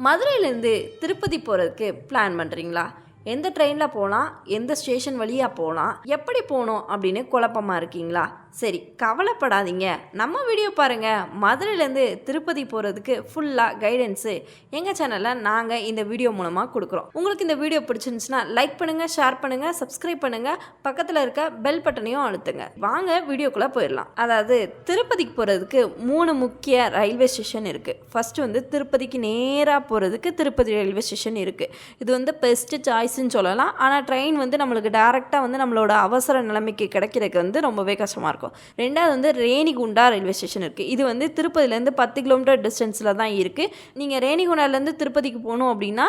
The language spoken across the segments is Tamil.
மதுரையிலேருந்து திருப்பதி போகிறதுக்கு பிளான் பண்ணுறீங்களா எந்த ட்ரெயினில் போகலாம் எந்த ஸ்டேஷன் வழியாக போகலாம் எப்படி போகணும் அப்படின்னு குழப்பமாக இருக்கீங்களா? சரி கவலைப்படாதீங்க. நம்ம வீடியோ பாருங்கள் மதுரையிலேருந்து திருப்பதி போகிறதுக்கு ஃபுல்லாக கைடன்ஸு எங்கள் சேனலில் நாங்கள் இந்த வீடியோ மூலமாக கொடுக்குறோம். உங்களுக்கு இந்த வீடியோ பிடிச்சிருந்துச்சுன்னா லைக் பண்ணுங்கள் ஷேர் பண்ணுங்கள் சப்ஸ்கிரைப் பண்ணுங்கள் பக்கத்தில் இருக்க பெல் பட்டனையும் அழுத்துங்க. வாங்க வீடியோக்குள்ளே போயிடலாம். அதாவது திருப்பதிக்கு போகிறதுக்கு மூணு முக்கிய ரயில்வே ஸ்டேஷன் இருக்குது ஃபஸ்ட்டு வந்து திருப்பதிக்கு நேராக போகிறதுக்கு திருப்பதி ரயில்வே ஸ்டேஷன் இருக்குது இது வந்து பெஸ்ட்டு சாய்ஸ்ன்னு சொல்லலாம். ஆனால் ட்ரெயின் வந்து நம்மளுக்கு டேரெக்டாக வந்து நம்மளோட அவசர நிலைமைக்கு கிடைக்கிறதுக்கு வந்து ரொம்பவே கஷ்டமாக இருக்கும். ரெண்டாவது வந்து ரேணிகுண்டா ரயில்வே ஸ்டேஷன் இருக்குது இது வந்து திருப்பதிலேருந்து பத்து கிலோமீட்டர் டிஸ்டன்ஸில் தான் இருக்குது நீங்கள் ரேணிகுண்டாலேருந்து திருப்பதிக்கு போகணும் அப்படின்னா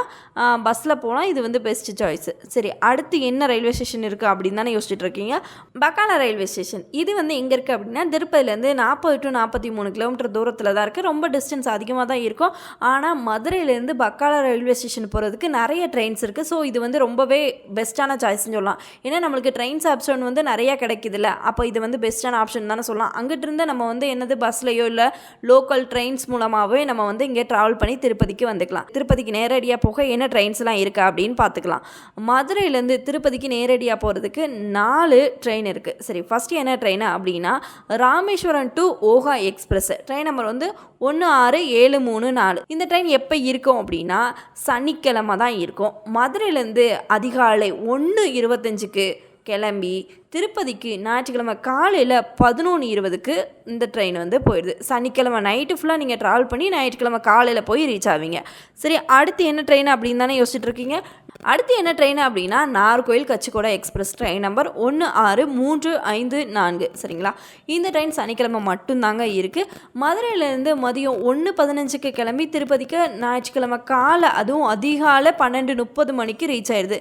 பஸ்ஸில் போனால் இது வந்து பெஸ்ட் சாய்ஸ் சரி அடுத்து என்ன ரயில்வே ஸ்டேஷன் இருக்குது அப்படின்னு தானே யோசிச்சுட்டு இருக்கீங்க? பக்காலா ரயில்வே ஸ்டேஷன் இது வந்து எங்கே இருக்குது அப்படின்னா திருப்பதிலேருந்து நாற்பது டு நாற்பத்தி மூணு கிலோமீட்டர் தூரத்தில் தான் இருக்குது ரொம்ப டிஸ்டன்ஸ் அதிகமாக தான் இருக்கும். ஆனால் மதுரையிலேருந்து பக்காலா ரயில்வே ஸ்டேஷன் போகிறதுக்கு நிறைய ட்ரெயின்ஸ் இருக்குது ஸோ இது வந்து வந்து ரொம்பவே பெஸ்ட்டான சாய்ஸ்னு சொல்லலாம். ஏன்னா நம்மளுக்கு ட்ரெயின்ஸ் ஆப்ஷன் வந்து நிறையா கிடைக்குதுல்ல. அப்போ இது வந்து பெஸ்ட்டான ஆப்ஷன் தானே சொல்லலாம். அங்கிட்டிருந்து நம்ம வந்து என்னது பஸ்லையோ இல்லை லோக்கல் ட்ரெயின்ஸ் மூலமாகவே நம்ம வந்து இங்கே ட்ராவல் பண்ணி திருப்பதிக்கு வந்துக்கலாம். திருப்பதிக்கு நேரடியாக போக என்ன ட்ரெயின்ஸ்லாம் இருக்கா அப்படின்னு பார்த்துக்கலாம். மதுரையிலேருந்து திருப்பதிக்கு நேரடியாக போகிறதுக்கு நாலு ட்ரெயின் இருக்குது சரி ஃபஸ்ட்டு என்ன ட்ரெயின் அப்படின்னா Rameswaram to Okha express train number வந்து ஒன்று ஆறு ஏழு மூணு நாலு. இந்த ட்ரெயின் எப்போ இருக்கும் அப்படின்னா சனிக்கிழமை தான் இருக்கும். மதுரையிலேருந்து அதிகாலை ஒன்று இருபத்தஞ்சுக்கு கிளம்பி திருப்பதிக்கு ஞாயிற்றுக்கிழமை காலையில் பதினொன்று இருபதுக்கு இந்த ட்ரெயின் வந்து போயிடுது. சனிக்கிழமை நைட்டு ஃபுல்லாக நீங்கள் ட்ராவல் பண்ணி ஞாயிற்றுக்கிழமை காலையில் போய் ரீச் ஆவீங்க. சரி அடுத்து என்ன ட்ரெயின் அப்படின்னு தானே யோசிச்சுட்ருக்கீங்க அடுத்து என்ன ட்ரெயின் அப்படின்னா Nagercoil Kacheguda express train number ஒன்று ஆறு மூன்று ஐந்து நான்கு. சரிங்களா? இந்த ட்ரெயின் சனிக்கிழமை மட்டும்தாங்க இருக்குது மதுரையிலேருந்து மதியம் ஒன்று பதினஞ்சுக்கு கிளம்பி திருப்பதிக்கு ஞாயிற்றுக்கிழமை காலை அதுவும் அதிகாலை பன்னெண்டு முப்பது மணிக்கு ரீச் ஆயிடுது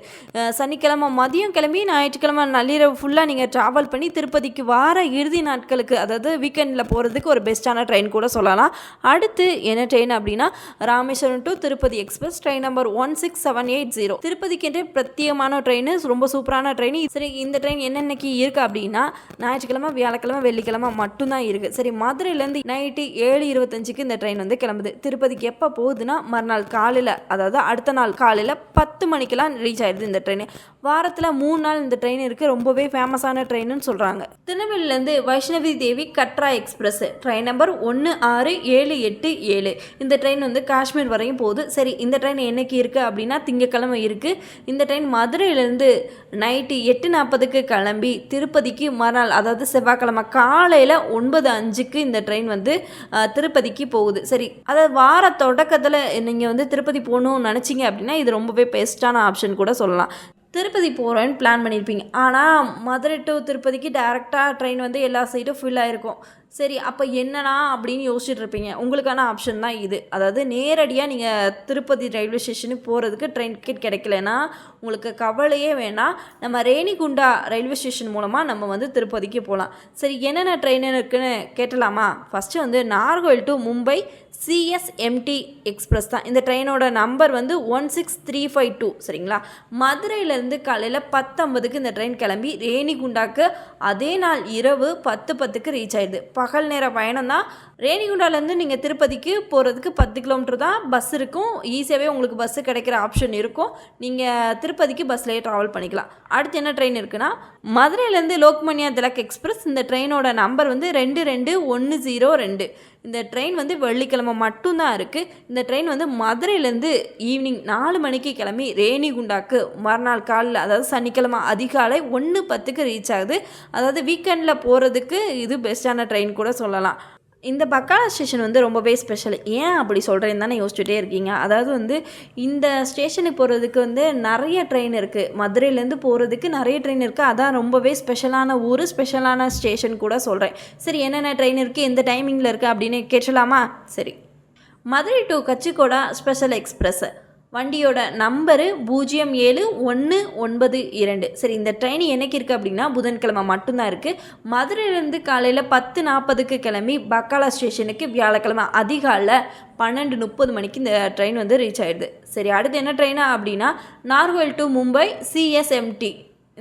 சனிக்கிழமை மதியம் கிளம்பி ஞாயிற்றுக்கிழமை நள்ளிரவு ஃபுல்லாக நீங்கள் ட்ராவல் பண்ணி திருப்பதிக்கு வார இறுதி நாட்களுக்கு அதாவது வீக்கெண்டில் போகிறதுக்கு ஒரு பெஸ்ட்டான ட்ரெயின் கூட சொல்லலாம். அடுத்து என்ன ட்ரெயின் அப்படின்னா Rameswaram to Tirupati express train number one six seven eight zero திருப்பதிக்கென்றே பிரத்யேகமான ட்ரெயின் ரொம்ப சூப்பரான ட்ரெயின் சரி இந்த ட்ரெயின் என்னென்னக்கு இருக்குது அப்படின்னா ஞாயிற்றுக்கிழமை வியாழக்கிழமை வெள்ளிக்கிழமை மட்டும்தான் இருக்குது சரி மதுரையிலேருந்து நைட்டு ஏழு இருபத்தஞ்சுக்கு இந்த ட்ரெயின் வந்து கிளம்புது. திருப்பதிக்கு எப்போ போகுதுன்னா மறுநாள் காலையில் அதாவது அடுத்த நாள் காலையில் பத்து மணிக்கெல்லாம் ரீச் ஆயிடுது இந்த ட்ரெயின் வாரத்தில் மூணு நாள் இந்த ட்ரெயின் இருக்குது ரொம்பவே ஃபேமஸான ட்ரெயின்னு சொல்கிறாங்க திருநெல்வேலியிலேருந்து Vaishno Devi Katra express train number ஒன்று ஆறு ஏழு எட்டு ஏழு. இந்த ட்ரெயின் வந்து காஷ்மீர் வரையும் போகுது. சரி இந்த ட்ரெயின் என்னைக்கு இருக்குது அப்படின்னா திங்கக்கிழமை இருக்குது இந்த ட்ரெயின் மதுரையிலேருந்து நைட்டு எட்டு நாற்பதுக்கு கிளம்பி திருப்பதிக்கு மறுநாள் அதாவது செவ்வாய்க்கிழமை காலையில் ஒன்பது அஞ்சுக்கு இந்த ட்ரெயின் வந்து திருப்பதிக்கு போகுது. சரி அதாவது வார தொடக்கத்தில் நீங்கள் வந்து திருப்பதி போகணும்னு நினச்சிங்க அப்படின்னா இது ரொம்பவே பெஸ்ட்டான ஆப்ஷன் கூட சொல்லலாம். திருப்பதி போகிறேன்னு பிளான் பண்ணியிருப்பீங்க ஆனால் மதுரை டு திருப்பதிக்கு டேரெக்டாக ட்ரெயின் வந்து எல்லா சைடும் ஃபில் ஆகிருக்கும் சரி அப்போ என்னன்னா அப்படின்னு யோசிச்சுட்டு இருப்பீங்க. உங்களுக்கான ஆப்ஷன் தான் இது. அதாவது நேரடியாக நீங்கள் திருப்பதி ரயில்வே ஸ்டேஷனுக்கு போகிறதுக்கு ட்ரெயின் டிக்கெட் கிடைக்கலனா உங்களுக்கு கவலையே வேணாம். நம்ம ரேணிகுண்டா ரயில்வே ஸ்டேஷன் மூலமாக நம்ம வந்து திருப்பதிக்கு போகலாம் சரி என்னென்ன ட்ரெயின் இருக்குன்னு கேட்டலாமா? ஃபஸ்ட்டு வந்து Nagercoil to Mumbai C S M T express தான். இந்த ட்ரெயினோட நம்பர் வந்து one six three five two சரிங்களா? மதுரையிலேருந்து காலையில் பத்தொம்பதுக்கு இந்த ட்ரெயின் கிளம்பி ரேணிகுண்டாக்கு அதே நாள் இரவு பத்து பத்துக்கு ரீச் ஆயிடுது. பகல் நேர பயணம் தான். ரேணிகுண்டாலேருந்து நீங்கள் திருப்பதிக்கு போகிறதுக்கு பத்து கிலோமீட்டர் தான் பஸ் இருக்கும். ஈஸியாகவே உங்களுக்கு பஸ்ஸு கிடைக்கிற ஆப்ஷன் இருக்கும். நீங்கள் திருப்பதிக்கு பஸ்லேயே ட்ராவல் பண்ணிக்கலாம். அடுத்து என்ன ட்ரெயின் இருக்குன்னா மதுரையிலேருந்து லோக்மன்யா திலக் எக்ஸ்பிரஸ் இந்த ட்ரெயினோட நம்பர் வந்து ரெண்டு ரெண்டு ஒன்று ஜீரோ ரெண்டு. இந்த ட்ரெயின் வந்து வெள்ளிக்கிழமை மட்டும்தான் இருக்குது இந்த ட்ரெயின் வந்து மதுரையிலேருந்து ஈவினிங் நாலு மணிக்கு கிளம்பி ரேணிகுண்டாக்கு மறுநாள் காலையில் அதாவது சனிக்கிழமை அதிகாலை ஒன்று பத்துக்கு ரீச் ஆகுது. அதாவது வீக்கெண்டில் போகிறதுக்கு இது பெஸ்ட்டான ட்ரெயின் கூட சொல்லலாம். இந்த பக்காலா ஸ்டேஷன் வந்து ரொம்பவே ஸ்பெஷல் ஏன் அப்படி சொல்கிறேன்னு தானே யோசிச்சுட்டே இருக்கீங்க? அதாவது வந்து இந்த ஸ்டேஷனுக்கு போகிறதுக்கு வந்து நிறைய ட்ரெயின் இருக்குது மதுரையிலேருந்து போகிறதுக்கு நிறைய ட்ரெயின் இருக்குது அதான் ரொம்பவே ஸ்பெஷலான ஊர் ஸ்பெஷலான ஸ்டேஷன் கூட சொல்கிறேன் சரி என்னென்ன ட்ரெயின் இருக்குது எந்த டைமிங்கில் இருக்குது அப்படின்னு கேட்டலாமா சரி. Madurai to Kacheguda special express வண்டியோட நம்பரு பூஜ்ஜியம் ஏழு ஒன்று ஒன்பது இரண்டு. சரி இந்த ட்ரெயின் என்னைக்கு இருக்குது அப்படின்னா புதன்கிழமை மட்டும்தான் இருக்குது மதுரையிலேருந்து காலையில் பத்து நாற்பதுக்கு கிளம்பி பக்காலா ஸ்டேஷனுக்கு வியாழக்கிழமை அதிகாலை பன்னெண்டு முப்பது மணிக்கு இந்த ட்ரெயின் வந்து ரீச் ஆயிடுது. சரி அடுத்து என்ன ட்ரெயினா அப்படின்னா நார்கோயில் டு மும்பை சிஎஸ்எம்டி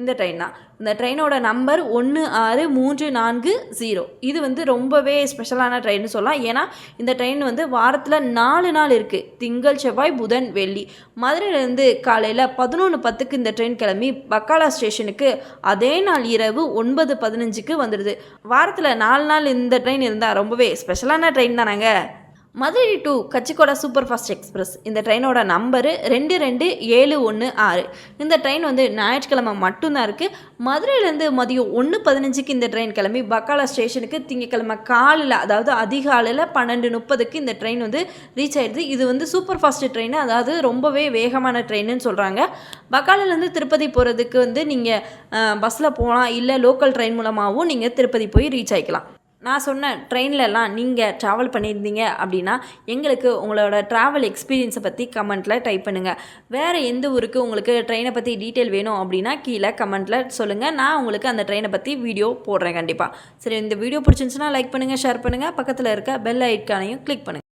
இந்த ட்ரெயின் தான். இந்த ட்ரெயினோட நம்பர் ஒன்று ஆறு மூன்று நான்கு ஜீரோ இது வந்து ரொம்பவே ஸ்பெஷலான ட்ரெயின்னு சொல்லலாம். ஏன்னா இந்த ட்ரெயின் வந்து வாரத்தில் நாலு நாள் இருக்குது திங்கள் செவ்வாய் புதன் வெள்ளி. மதுரையிலேருந்து காலையில் பதினொன்று பத்துக்கு இந்த ட்ரெயின் கிளம்பி பக்காலா ஸ்டேஷனுக்கு அதே நாள் இரவு ஒன்பது பதினஞ்சுக்கு வந்துடுது. வாரத்தில் நாலு நாள் இந்த ட்ரெயின் இருந்தால் ரொம்பவே ஸ்பெஷலான ட்ரெயின் தானேங்க? Madurai to Kacheguda super fast express. இந்த ட்ரெயினோட நம்பரு ரெண்டு ரெண்டு ஏழு ஒன்று ஆறு. இந்த ட்ரெயின் வந்து ஞாயிற்றுக்கிழமை மட்டும்தான் இருக்குது மதுரையிலேருந்து மதியம் ஒன்று பதினஞ்சுக்கு இந்த ட்ரெயின் கிளம்பி பக்காலா ஸ்டேஷனுக்கு திங்கக்கிழமை காலையில் அதாவது அதிகாலையில் பன்னெண்டு முப்பதுக்கு இந்த ட்ரெயின் வந்து ரீச் ஆயிடுது. இது வந்து சூப்பர் ஃபாஸ்ட் ட்ரெயின் அதாவது ரொம்பவே வேகமான ட்ரெயின்னு சொல்கிறாங்க பக்காலாலேருந்து திருப்பதி போகிறதுக்கு வந்து நீங்கள் பஸ்ஸில் போகலாம் இல்லை லோக்கல் ட்ரெயின் மூலமாகவும் நீங்கள் திருப்பதி போய் ரீச் ஆகிக்கலாம் நான் சொன்ன ட்ரெயின்லலாம் நீங்கள் ட்ராவல் பண்ணியிருந்தீங்க அப்படின்னா எங்களுக்கு உங்களோட ட்ராவல் எக்ஸ்பீரியன்ஸை பற்றி கமெண்ட்டில் டைப் பண்ணுங்கள் வேறு எந்த ஊருக்கு உங்களுக்கு ட்ரெயினை பற்றி டீட்டெயில் வேணும் அப்படின்னா கீழே கமெண்ட்டில் சொல்லுங்கள் நான் உங்களுக்கு அந்த ட்ரெயினை பற்றி வீடியோ போடுறேன் கண்டிப்பாக சரி இந்த வீடியோ பிடிச்சிருந்துச்சுன்னா லைக் பண்ணுங்கள் ஷேர் பண்ணுங்கள் பக்கத்தில் இருக்க பெல் ஐக்கானையும் கிளிக் பண்ணுங்கள்